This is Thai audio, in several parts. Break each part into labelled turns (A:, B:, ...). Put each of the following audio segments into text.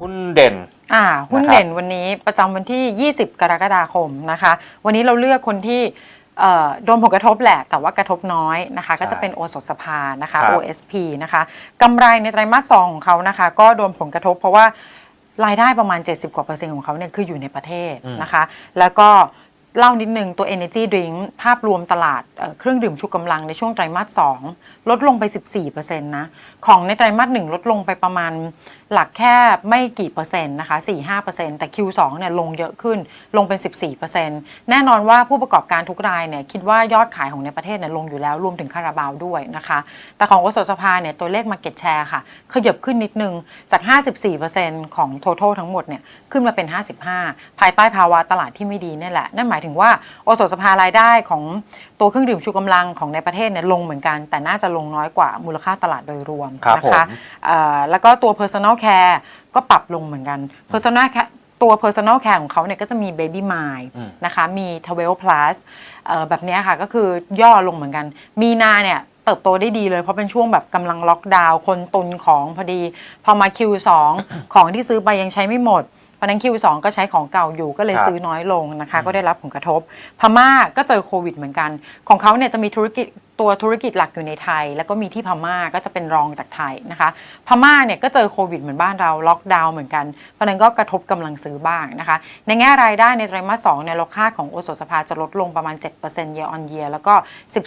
A: หุ้นเด่น
B: อ่าหุ้น
A: นะครับ
B: เด่นวันนี้ประจำวันที่ 20 กรกฎาคมนะคะ วันนี้เราเลือกคนที่เอ่อโดนผลกระทบแหละ แต่ว่ากระทบน้อยนะคะ ก็จะเป็นโอสถสภานะคะ
A: ครับ
B: OSP นะคะกำไรในไตรมาสสองของเขานะคะ ก็โดนผลกระทบเพราะว่ารายได้ประมาณ 70 กว่าเปอร์เซ็นต์ของเขาเนี่ยคืออยู่ในประเทศนะคะ แล้วก็ เล่านิดนึงตัว Energy Drink ภาพรวมตลาดเเครื่องดื่มชูกำลังในช่วงไตรมาส 2 ลดลงไป 14%นะ ของในไตรมาส 1 ลดลงไปประมาณ หลักแค่ไม่กี่เปอร์เซ็นต์นะคะ4-5%แต่ Q2 เนี่ยลงเยอะขึ้นลงเป็น 14%แน่นอนว่าผู้ประกอบการทุกรายเนี่ยคิดว่ายอดขายของในประเทศเนี่ยลงอยู่แล้วรวมถึงคาราบาวด้วยนะคะ แต่ของโอสสภาเนี่ยตัวเลข Market Share ค่ะ ขยับขึ้นนิดนึงจาก 54%ของ total ทั้งหมดเนี่ยขึ้นมาเป็น 55 ภายใต้ภาวะตลาดที่ไม่ดีนี่แหละ นั่นหมายถึงว่าโอสถสภารายได้ของ ตัวเครื่องดื่มชูกำลังของในประเทศเนี่ยลงเหมือนกัน แต่น่าจะลงน้อยกว่ามูลค่าตลาดโดยรวม
A: ครับ
B: นะคะ
A: ผม
B: เอ่อแล้วก็ตัว personal care ก็ปรับลงเหมือนกัน personal care ตัว personal care ของเขาเนี่ยก็จะมี baby m i
A: อืม
B: นะคะมี 12 plus เอ่อแบบเนี้ยค่ะก็คือย่อลงเหมือนกัน มีนาเนี่ยเติบโตได้ดีเลยเพราะเป็นช่วงแบบกำลังล็อกดาวน์คนตุนของพอดี พอมา Q2 ของที่ซื้อไปยังใช้ไม่หมด เพราะฉะนั้น Q2 ก็ใช้ของเก่าอยู่ก็เลย
A: ครับ
B: ซื้อน้อยลงนะคะ ก็ได้รับผลกระทบ พม่าก็เจอโควิดเหมือนกัน ของเขาเนี่ยจะมีธุรกิจ ตัวธุรกิจหลักอยู่ในไทย แล้วก็มีที่พม่าก็จะเป็นรองจากไทยนะคะ พม่าเนี่ยก็เจอโควิดเหมือนบ้านเราล็อกดาวน์เหมือนกัน เพราะนั้นก็กระทบกำลังซื้อบ้างนะคะ ในแง่รายได้ในไตรมาส2เนี่ยเราคาดของโอสถสภาจะลดลงประมาณ 7% year on year แล้วก็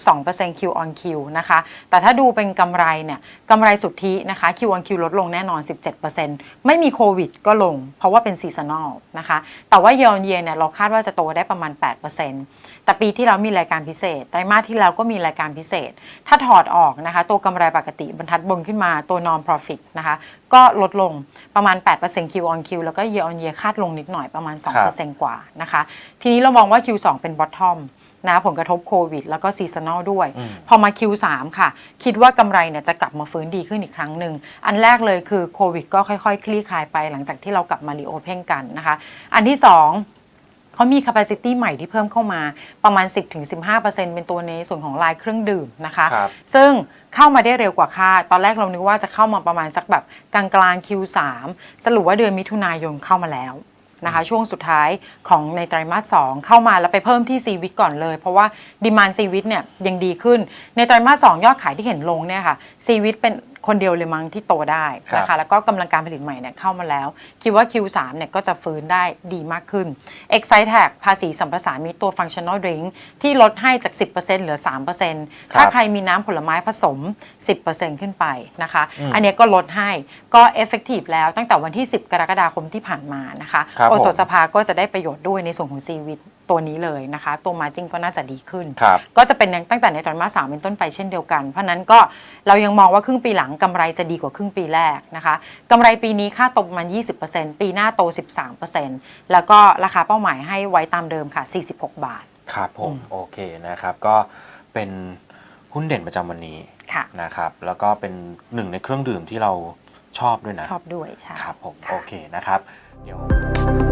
B: 12% Q on Q นะคะ แต่ถ้าดูเป็นกำไรเนี่ยกำไรสุทธินะคะ Q on Q ลดลงแน่นอน 17%ไม่มีโควิดก็ลง เพราะว่าเป็นซีซันอลนะคะ แต่ว่า year on year เนี่ยเราคาดว่าจะโตได้ประมาณ 8%แต่ปีที่แล้วมีรายการพิเศษ ไตรมาสที่แล้วก็มีรายการพิเศษ ถ้าถอดออกนะคะตัวกำไรปกติบรรทัดบนขึ้นมาตัว non profit นะคะก็ลดลงประมาณ 8% Q on Q แล้วก็ year on year คาดลงนิดหน่อยประมาณ 2%กว่านะคะทีนี้เรามองว่า Q2 เป็น bottom นะผลกระทบโควิด แล้วก็ซีซันอลด้วย
A: อืม
B: พอมา Q3 ค่ะ คิดว่ากำไรเนี่ยจะกลับมาฟื้นดีขึ้นอีกครั้งหนึ่ง อันแรกเลยคือโควิดก็ค่อยๆ คลี่คลายไปหลังจากที่เรากลับมารีโอเพนกันนะคะ อันที่สอง เขามี capacity ใหม่ที่เพิ่มเข้ามาประมาณ 10-15%เป็นตัวในส่วนของลายเครื่องดื่มนะคะ
A: ครับ
B: ซึ่งเข้ามาได้เร็วกว่าคาด ตอนแรกเรานึกว่าจะเข้ามาประมาณสักแบบกลางกลางๆ Q3 สรุปว่าเดือนมิถุนายนเข้ามาแล้วนะคะ ช่วงสุดท้ายของในไตรมาส2เข้ามาแล้วไปเพิ่มที่ซีวิตก่อนเลย เพราะว่าดีมานซีวิตเนี่ยยังดีขึ้นในไตรมาส2ยอดขายที่เห็นลงเนี่ยค่ะซีวิตเป็น คนเดียวเลยมั้งที่โตได้นะ
A: ครั
B: คะ
A: บ
B: แล้วก็กำลังการผลิตใหม่เนี่ยเข้ามาแล้ว คิดว่า Q3 เนี่ยก็จะฟื้นได้ดีมากขึ้น Excise Tax ภาษีสัมปทานมีตัว Functional Drink ที่ลดให้จาก 10%เหลือ 3%ถ้าใครมีน้ำผลไม้ผสม 10%ขึ้นไปนะคะ
A: อืม
B: อันเนี้ยก็ลดให้ก็ effective แล้วตั้งแต่วันที่ 10 กรกฎาคมที่ผ่านมานะคะ
A: ครับ
B: โอสถ
A: ผม
B: สภาก็จะได้ประโยชน์ด้วยในส่วนของซีวิตตัวนี้เลยนะคะ ตัวมาจิ้งก็น่าจะดีขึ้น
A: ครับ
B: ก็จะเป็นตั้งแต่ในไตรมาสสามเป็นต้นไปเช่นเดียวกัน เพราะฉะนั้นก็เรายังมองว่าครึ่งปีหลังกำไรจะดีกว่าครึ่งปีแรกนะคะกำไรปีนี้ค่าโตประมาณ 20%ปีหน้าโต 13%แล้วก็ราคาเป้าหมายให้ไว้ตามเดิมค่ะ 46 บาท
A: ครับผ
B: อื
A: ม
B: ม
A: โอเคนะครับก็เป็นหุ้นเด่นประจำวันนี้
B: ค่ะ
A: นะครับแล้วก็เป็นหนึ่งในเครื่องดื่มที่เราชอบด้วยนะ
B: ชอบด้วยใช่
A: ครับผม
B: ค่ะ
A: โอเคนะครับเดี๋ยว